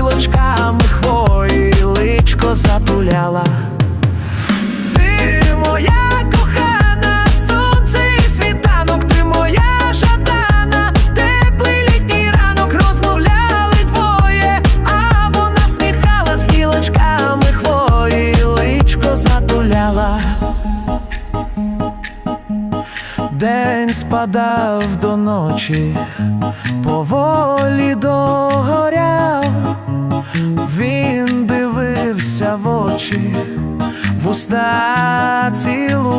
гілочками хвої личко затуляла. Ти моя кохана, сонце і світанок, ти моя жадана, теплий літній ранок розмовляли двоє, а вона всміхала з гілочками хвої личко затуляла. День спадав до ночі поволі до він дивився в очі, в уста цілував.